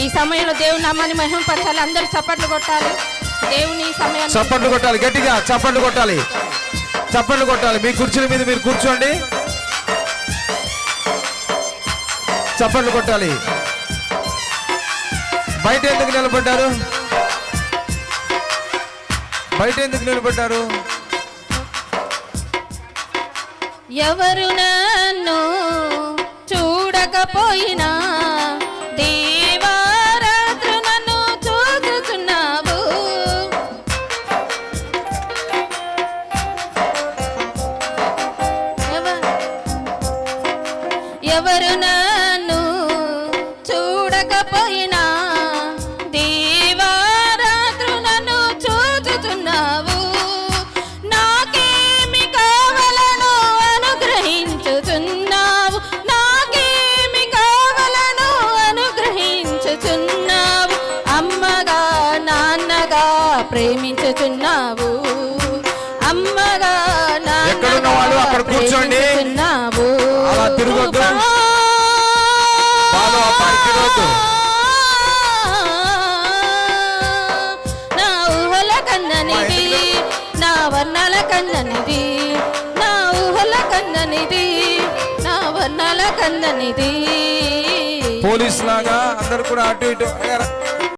ఈ సమయంలో దేవుని నామాన్ని మహిమపరచాలి. అందరూ చప్పట్లు కొట్టాలి. దేవుని ఈ సమయాన్ని చప్పట్లు కొట్టాలి. గట్టిగా చప్పట్లు కొట్టాలి. చప్పట్లు కొట్టాలి. మీ కుర్చీల మీద మీరు కూర్చోండి. చప్పట్లు కొట్టాలి. బయట ఎందుకు నిలబడ్డారు? బయట ఎందుకు నిలబడ్డారు? ఎవరు నన్ను చూడకపోయినా ఎవరు నన్ను చూడకపోయినా దేవారాత్రు నన్ను చూచుతున్నావు నాకేమి కావలను అనుగ్రహించుతున్నావు నాకేమి కావలను అనుగ్రహించుతున్నావు అమ్మగా నాన్నగా ప్రేమించుచున్నావు. బాలు ఆ పైకి తిరగొద్దు. నా ఊహల కన్ననిది నా వర్ణాల కన్ననిది నా ఊహల కన్ననిది నా వర్ణాల కన్ననిది పోలీస్ లాగా అందరు కూడా అటు ఇటు.